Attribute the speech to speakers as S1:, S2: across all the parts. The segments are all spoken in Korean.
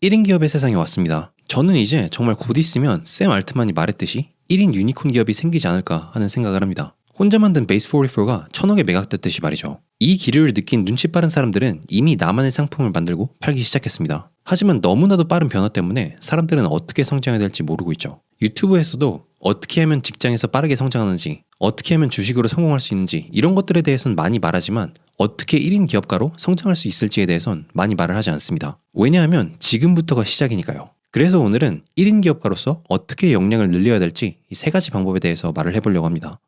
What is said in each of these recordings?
S1: 1인 기업의 세상에 왔습니다. 저는 이제 정말 곧 있으면 샘 알트만이 말했듯이 1인 유니콘 기업이 생기지 않을까 하는 생각을 합니다. 혼자 만든 베이스 44가 천억에 매각됐듯이 말이죠. 이 기류를 느낀 눈치 빠른 사람들은 이미 나만의 상품을 만들고 팔기 시작했습니다. 하지만 너무나도 빠른 변화 때문에 사람들은 어떻게 성장해야 될지 모르고 있죠. 유튜브에서도 어떻게 하면 직장에서 빠르게 성장하는지, 어떻게 하면 주식으로 성공할 수 있는지 이런 것들에 대해서는 많이 말하지만 어떻게 1인 기업가로 성장할 수 있을지에 대해선 많이 말을 하지 않습니다. 왜냐하면 지금부터가 시작이니까요. 그래서 오늘은 1인 기업가로서 어떻게 역량을 늘려야 될지 이 세 가지 방법에 대해서 말을 해보려고 합니다.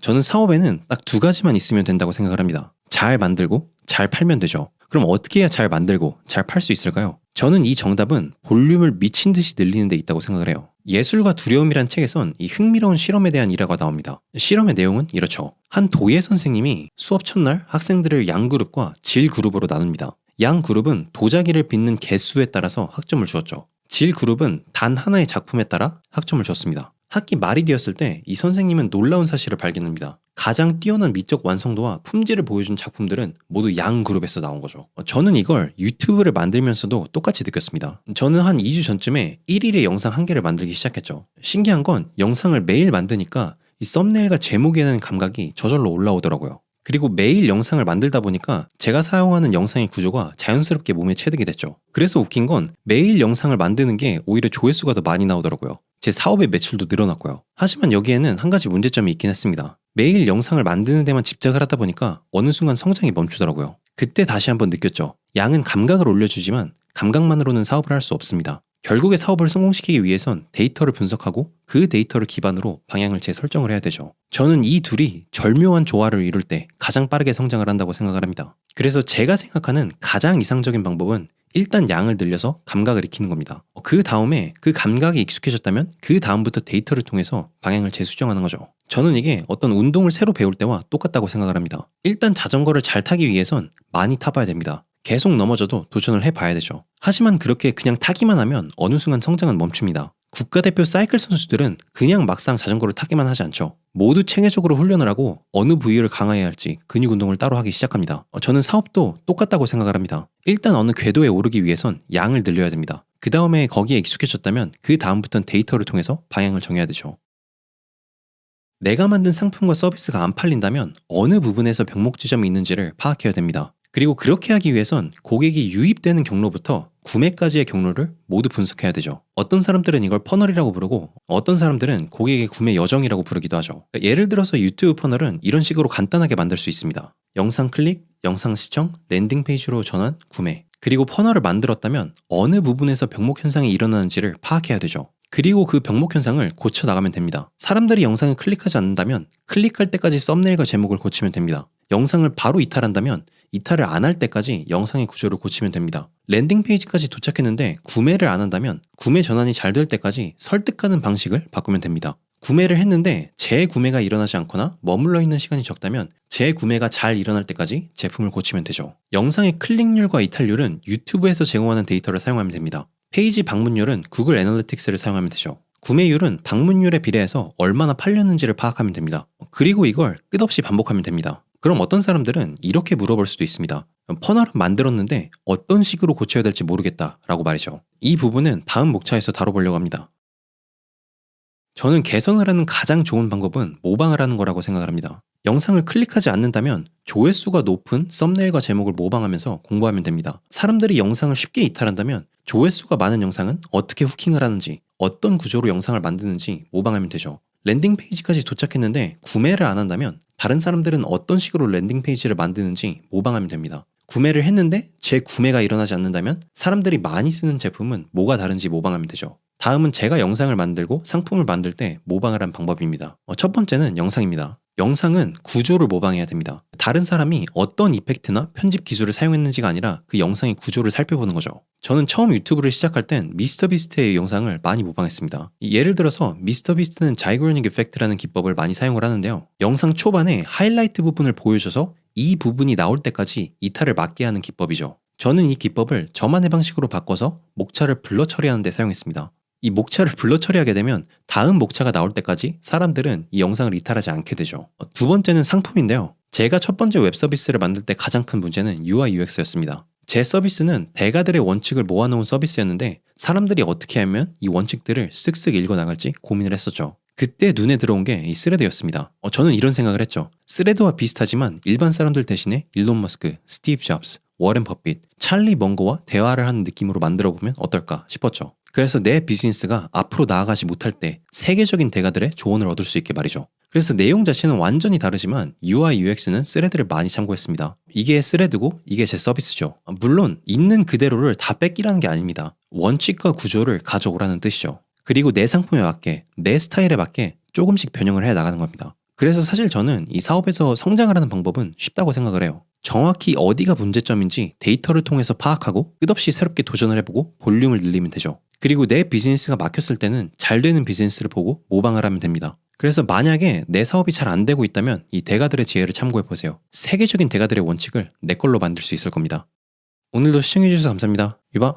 S1: 저는 사업에는 딱 두 가지만 있으면 된다고 생각을 합니다. 잘 만들고 잘 팔면 되죠. 그럼 어떻게 해야 잘 만들고 잘 팔 수 있을까요? 저는 이 정답은 볼륨을 미친 듯이 늘리는 데 있다고 생각을 해요. 예술과 두려움이란 책에선 이 흥미로운 실험에 대한 일화가 나옵니다. 실험의 내용은 이렇죠. 한 도예 선생님이 수업 첫날 학생들을 양 그룹과 질 그룹으로 나눕니다. 양 그룹은 도자기를 빚는 개수에 따라서 학점을 주었죠. 질 그룹은 단 하나의 작품에 따라 학점을 줬습니다. 학기 말이 되었을 때 이 선생님은 놀라운 사실을 발견합니다. 가장 뛰어난 미적 완성도와 품질을 보여준 작품들은 모두 양 그룹에서 나온 거죠. 저는 이걸 유튜브를 만들면서도 똑같이 느꼈습니다. 저는 한 2주 전쯤에 1일에 영상 한 개를 만들기 시작했죠. 신기한 건 영상을 매일 만드니까 이 썸네일과 제목에는 감각이 저절로 올라오더라고요. 그리고 매일 영상을 만들다 보니까 제가 사용하는 영상의 구조가 자연스럽게 몸에 체득이 됐죠. 그래서 웃긴 건 매일 영상을 만드는 게 오히려 조회수가 더 많이 나오더라고요. 제 사업의 매출도 늘어났고요. 하지만 여기에는 한 가지 문제점이 있긴 했습니다. 매일 영상을 만드는 데만 집착을 하다 보니까 어느 순간 성장이 멈추더라고요. 그때 다시 한번 느꼈죠. 양은 감각을 올려주지만 감각만으로는 사업을 할 수 없습니다. 결국에 사업을 성공시키기 위해선 데이터를 분석하고 그 데이터를 기반으로 방향을 재설정을 해야 되죠. 저는 이 둘이 절묘한 조화를 이룰 때 가장 빠르게 성장을 한다고 생각을 합니다. 그래서 제가 생각하는 가장 이상적인 방법은 일단 양을 늘려서 감각을 익히는 겁니다. 그 다음에 그 감각이 익숙해졌다면 그 다음부터 데이터를 통해서 방향을 재수정하는 거죠. 저는 이게 어떤 운동을 새로 배울 때와 똑같다고 생각을 합니다. 일단 자전거를 잘 타기 위해선 많이 타봐야 됩니다. 계속 넘어져도 도전을 해봐야 되죠. 하지만 그렇게 그냥 타기만 하면 어느 순간 성장은 멈춥니다. 국가대표 사이클 선수들은 그냥 막상 자전거를 타기만 하지 않죠. 모두 체계적으로 훈련을 하고 어느 부위를 강화해야 할지 근육 운동을 따로 하기 시작합니다. 어, 저는 사업도 똑같다고 생각을 합니다. 일단 어느 궤도에 오르기 위해선 양을 늘려야 됩니다. 그 다음에 거기에 익숙해졌다면 그 다음부터는 데이터를 통해서 방향을 정해야 되죠. 내가 만든 상품과 서비스가 안 팔린다면 어느 부분에서 병목 지점이 있는지를 파악해야 됩니다. 그리고 그렇게 하기 위해선 고객이 유입되는 경로부터 구매까지의 경로를 모두 분석해야 되죠. 어떤 사람들은 이걸 퍼널이라고 부르고 어떤 사람들은 고객의 구매 여정이라고 부르기도 하죠. 예를 들어서 유튜브 퍼널은 이런 식으로 간단하게 만들 수 있습니다. 영상 클릭, 영상 시청, 랜딩 페이지로 전환, 구매. 그리고 퍼널을 만들었다면 어느 부분에서 병목 현상이 일어나는지를 파악해야 되죠. 그리고 그 병목 현상을 고쳐 나가면 됩니다. 사람들이 영상을 클릭하지 않는다면 클릭할 때까지 썸네일과 제목을 고치면 됩니다. 영상을 바로 이탈한다면 이탈을 안 할 때까지 영상의 구조를 고치면 됩니다. 랜딩 페이지까지 도착했는데 구매를 안 한다면 구매 전환이 잘 될 때까지 설득하는 방식을 바꾸면 됩니다. 구매를 했는데 재구매가 일어나지 않거나 머물러 있는 시간이 적다면 재구매가 잘 일어날 때까지 제품을 고치면 되죠. 영상의 클릭률과 이탈률은 유튜브에서 제공하는 데이터를 사용하면 됩니다. 페이지 방문율은 구글 애널리틱스를 사용하면 되죠. 구매율은 방문율에 비례해서 얼마나 팔렸는지를 파악하면 됩니다. 그리고 이걸 끝없이 반복하면 됩니다. 그럼 어떤 사람들은 이렇게 물어볼 수도 있습니다. 퍼널은 만들었는데 어떤 식으로 고쳐야 될지 모르겠다 라고 말이죠. 이 부분은 다음 목차에서 다뤄보려고 합니다. 저는 개선을 하는 가장 좋은 방법은 모방을 하는 거라고 생각을 합니다. 영상을 클릭하지 않는다면 조회수가 높은 썸네일과 제목을 모방하면서 공부하면 됩니다. 사람들이 영상을 쉽게 이탈한다면 조회수가 많은 영상은 어떻게 후킹을 하는지, 어떤 구조로 영상을 만드는지 모방하면 되죠. 랜딩 페이지까지 도착했는데 구매를 안 한다면 다른 사람들은 어떤 식으로 랜딩 페이지를 만드는지 모방하면 됩니다. 구매를 했는데 제 구매가 일어나지 않는다면 사람들이 많이 쓰는 제품은 뭐가 다른지 모방하면 되죠. 다음은 제가 영상을 만들고 상품을 만들 때 모방을 한 방법입니다. 어, 첫 번째는 영상입니다. 영상은 구조를 모방해야 됩니다. 다른 사람이 어떤 이펙트나 편집 기술을 사용했는지가 아니라 그 영상의 구조를 살펴보는 거죠. 저는 처음 유튜브를 시작할 땐 미스터 비스트의 영상을 많이 모방했습니다. 예를 들어서 미스터 비스트는 자이그로닉 에펙트라는 기법을 많이 사용을 하는데요. 영상 초반에 하이라이트 부분을 보여줘서 이 부분이 나올 때까지 이탈을 막게 하는 기법이죠. 저는 이 기법을 저만의 방식으로 바꿔서 목차를 블러 처리하는 데 사용했습니다. 이 목차를 불러 처리하게 되면 다음 목차가 나올 때까지 사람들은 이 영상을 이탈하지 않게 되죠. 두 번째는 상품인데요. 제가 첫 번째 웹 서비스를 만들 때 가장 큰 문제는 UI UX였습니다. 제 서비스는 대가들의 원칙을 모아놓은 서비스였는데 사람들이 어떻게 하면 이 원칙들을 쓱쓱 읽어나갈지 고민을 했었죠. 그때 눈에 들어온 게 이 스레드였습니다. 어, 저는 이런 생각을 했죠. 스레드와 비슷하지만 일반 사람들 대신에 일론 머스크, 스티브 잡스, 워렌 버핏, 찰리 먼거와 대화를 하는 느낌으로 만들어 보면 어떨까 싶었죠. 그래서 내 비즈니스가 앞으로 나아가지 못할 때 세계적인 대가들의 조언을 얻을 수 있게 말이죠. 그래서 내용 자체는 완전히 다르지만 UI, UX는 스레드를 많이 참고했습니다. 이게 스레드고 이게 제 서비스죠. 물론 있는 그대로를 다 뺏기라는 게 아닙니다. 원칙과 구조를 가져오라는 뜻이죠. 그리고 내 상품에 맞게 내 스타일에 맞게 조금씩 변형을 해 나가는 겁니다. 그래서 사실 저는 이 사업에서 성장을 하는 방법은 쉽다고 생각을 해요. 정확히 어디가 문제점인지 데이터를 통해서 파악하고 끝없이 새롭게 도전을 해보고 볼륨을 늘리면 되죠. 그리고 내 비즈니스가 막혔을 때는 잘 되는 비즈니스를 보고 모방을 하면 됩니다. 그래서 만약에 내 사업이 잘 안 되고 있다면 이 대가들의 지혜를 참고해 보세요. 세계적인 대가들의 원칙을 내 걸로 만들 수 있을 겁니다. 오늘도 시청해주셔서 감사합니다. 유바!